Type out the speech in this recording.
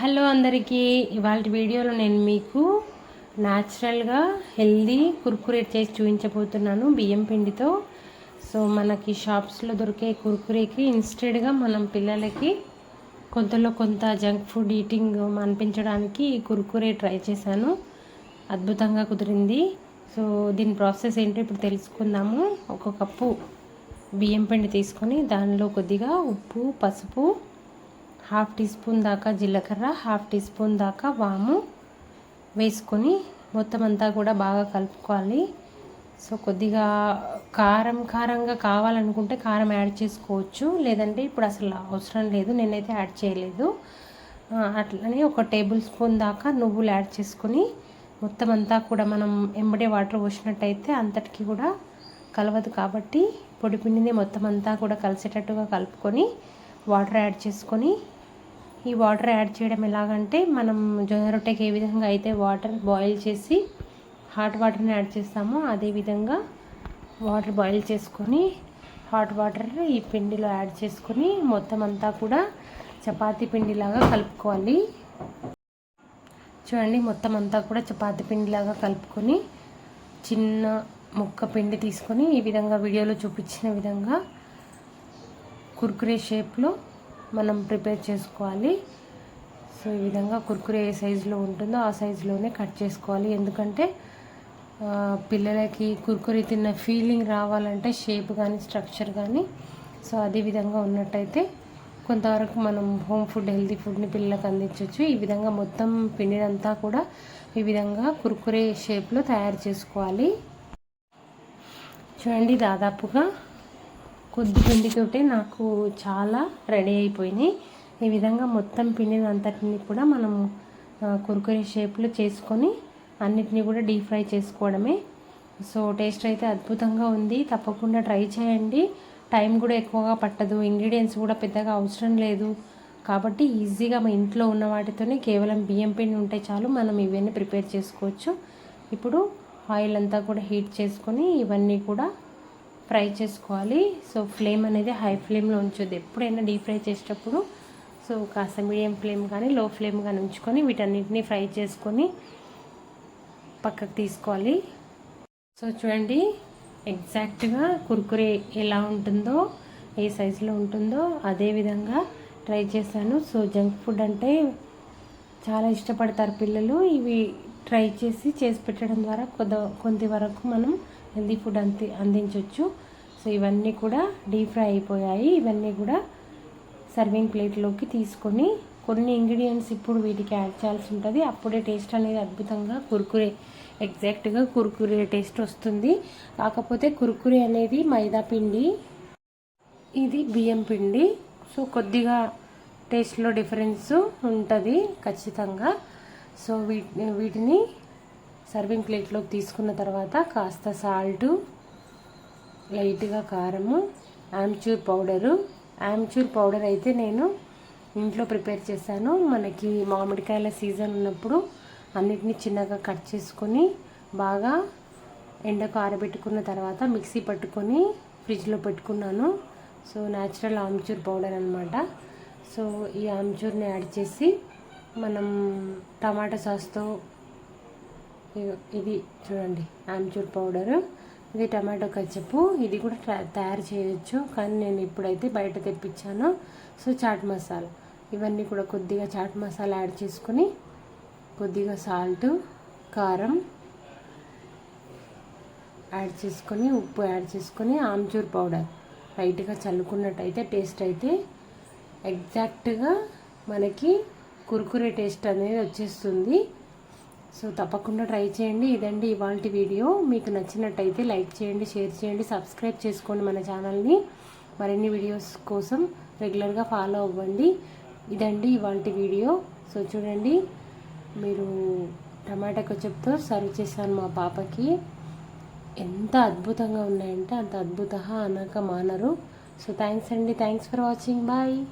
Hello అందరికీ ఇవాళ వీడియోలో నేను మీకు న్యాచురల్గా హెల్దీ కుర్కురేట్ చేసి చూపించబోతున్నాను బియ్యం పిండితో. సో మనకి షాప్స్లో దొరికే కుర్కురేకి ఇన్స్టెడ్గా మనం పిల్లలకి కొంతలో కొంత జంక్ ఫుడ్ ఈటింగ్ అనిపించడానికి ఈ కుర్కురే ట్రై చేశాను. అద్భుతంగా కుదిరింది. సో దీని ప్రాసెస్ ఏంటో ఇప్పుడు తెలుసుకుందాము. ఒక కప్పు బియ్యం పిండి తీసుకొని దానిలో కొద్దిగా ఉప్పు పసుపు హాఫ్ టీ స్పూన్ దాకా జీలకర్ర హాఫ్ టీ స్పూన్ దాకా వాము వేసుకొని మొత్తం అంతా కూడా బాగా కలుపుకోవాలి. సో కొద్దిగా కారం కారంగా కావాలనుకుంటే కారం యాడ్ చేసుకోవచ్చు. లేదంటే ఇప్పుడు అసలు అవసరం లేదు నేనైతే యాడ్ చేయలేదు. అట్లనే ఒక టేబుల్ స్పూన్ దాకా నువ్వులు యాడ్ చేసుకొని మొత్తం అంతా కూడా మనం ఎంబడే వాటర్ పోసినట్టయితే అంతటికి కూడా కలవదు కాబట్టి పొడి పిండిని మొత్తం అంతా కూడా కలిసేటట్టుగా కలుపుకొని వాటర్ యాడ్ చేసుకొని ఈ వాటర్ యాడ్ చేయడం ఎలాగంటే మనం జొన్న రొట్టెకి ఏ విధంగా అయితే వాటర్ బాయిల్ చేసి హాట్ వాటర్ని యాడ్ చేస్తామో అదేవిధంగా వాటర్ బాయిల్ చేసుకొని హాట్ వాటర్ ఈ పిండిలో యాడ్ చేసుకొని మొత్తం అంతా కూడా చపాతీ పిండిలాగా కలుపుకోవాలి. చూడండి మొత్తం అంతా కూడా చపాతీ పిండిలాగా కలుపుకొని చిన్న ముక్క పిండి తీసుకొని ఈ విధంగా వీడియోలో చూపించిన విధంగా కుర్కురే షేప్లో మనం ప్రిపేర్ చేసుకోవాలి. సో ఈ విధంగా కుర్కురే ఏ సైజులో ఉంటుందో ఆ సైజులోనే కట్ చేసుకోవాలి. ఎందుకంటే పిల్లలకి కుర్కురే తిన్న ఫీలింగ్ రావాలంటే షేప్ కానీ స్ట్రక్చర్ కానీ సో అదే విధంగా ఉన్నట్టయితే కొంతవరకు మనం హోమ్ ఫుడ్ హెల్తీ ఫుడ్ని పిల్లలకు అందించవచ్చు ఈ విధంగా మొత్తం పిండినంతా కూడా ఈ విధంగా కుర్కురే షేప్లో తయారు చేసుకోవాలి. చూడండి దాదాపుగా కొద్ది పిండితోటే నాకు చాలా రెడీ అయిపోయినాయి ఈ విధంగా మొత్తం పిండిని అంతటిని కూడా మనం కురుకురే షేప్లో చేసుకొని అన్నిటినీ కూడా డీప్ ఫ్రై చేసుకోవడమే. సో టేస్ట్ అయితే అద్భుతంగా ఉంది. తప్పకుండా ట్రై చేయండి. టైం కూడా ఎక్కువగా పట్టదు. ఇంగ్రీడియంట్స్ కూడా పెద్దగా అవసరం లేదు. కాబట్టి ఈజీగా మా ఇంట్లో ఉన్న వాటితోనే కేవలం బియ్యం పిండి ఉంటే చాలు మనం ఇవన్నీ ప్రిపేర్ చేసుకోవచ్చు. ఇప్పుడు ఆయిల్ అంతా కూడా హీట్ చేసుకొని ఇవన్నీ కూడా ఫ్రై చేసుకోవాలి. సో ఫ్లేమ్ అనేది హై ఫ్లేమ్లో ఉంచొద్దు. ఎప్పుడైనా డీప్ ఫ్రై చేసేటప్పుడు సో కాస్త మీడియం ఫ్లేమ్ కానీ లో ఫ్లేమ్ కానీ ఉంచుకొని వీటన్నిటిని ఫ్రై చేసుకొని పక్కకు తీసుకోవాలి. సో చూడండి ఎగ్జాక్ట్గా కుర్కురే ఎలా ఉంటుందో ఏ సైజులో ఉంటుందో అదే విధంగా ట్రై చేశాను. సో జంక్ ఫుడ్ అంటే చాలా ఇష్టపడతారు పిల్లలు. ఇవి ట్రై చేసి చేసి పెట్టడం ద్వారా కొద్ది కొంత వరకు మనం హెల్దీ ఫుడ్ అంది అందించవచ్చు సో ఇవన్నీ కూడా డీప్ ఫ్రై అయిపోయాయి. ఇవన్నీ కూడా సర్వింగ్ ప్లేట్లోకి తీసుకొని కొన్ని ఇంగ్రీడియంట్స్ ఇప్పుడు వీటికి యాడ్ చేయాల్సి ఉంటుంది. అప్పుడే టేస్ట్ అనేది అద్భుతంగా కురుకురే ఎగ్జాక్ట్గా కురుకురే టేస్ట్ వస్తుంది. కాకపోతే కురుకురే అనేది మైదా పిండి ఇది బియ్యం పిండి. సో కొద్దిగా టేస్ట్లో డిఫరెన్స్ ఉంటుంది ఖచ్చితంగా. సో వీటి వీటిని సర్వింగ్ ప్లేట్లోకి తీసుకున్న తర్వాత కాస్త సాల్టు లైట్గా కారము ఆమ్చూర్ పౌడరు. ఆమ్చూర్ పౌడర్ అయితే నేను ఇంట్లో ప్రిపేర్ చేశాను. మనకి మామిడికాయల సీజన్ ఉన్నప్పుడు అన్నిటిని చిన్నగా కట్ చేసుకొని బాగా ఎండకు ఆరబెట్టుకున్న తర్వాత మిక్సీ పట్టుకొని ఫ్రిడ్జ్లో పెట్టుకున్నాను. సో న్యాచురల్ ఆమ్చూర్ పౌడర్ అనమాట సో ఈ ఆమ్చూర్ని యాడ్ చేసి మనం టమాటా సాస్తో ఇది చూడండి ఆమ్చూర్ పౌడరు ఇది టమాటో కచ్చపు ఇది కూడా తయారు చేయొచ్చు కానీ నేను ఇప్పుడైతే బయట తెప్పించాను. సో చాట్ మసాలా. ఇవన్నీ కూడా కొద్దిగా చాట్ మసాలా యాడ్ చేసుకొని కొద్దిగా సాల్ట్ కారం యాడ్ చేసుకొని ఉప్పు యాడ్ చేసుకొని ఆమ్చూర్ పౌడర్. లైట్గా చల్లుకున్నట్టయితే టేస్ట్ అయితే ఎగ్జాక్ట్గా మనకి కురుకురే టేస్ట్ అనేది వచ్చేస్తుంది. సో తప్పకుండా ట్రై చేయండి. ఇదండి ఇవాళ వీడియో. మీకు నచ్చినట్టయితే లైక్ చేయండి షేర్ చేయండి సబ్స్క్రైబ్ చేసుకోండి మన ఛానల్ని. మరిన్ని వీడియోస్ కోసం రెగ్యులర్గా ఫాలో అవ్వండి. ఇదండి ఇవాళ వీడియో. సో చూడండి మీరు టమాటా కొచ్చప్తో సర్వ్ చేశాను మా పాపకి. ఎంత అద్భుతంగా ఉన్నాయంటే అంత అద్భుత అనక మానరు. సో థ్యాంక్స్ అండి. Thanks for watching. బాయ్.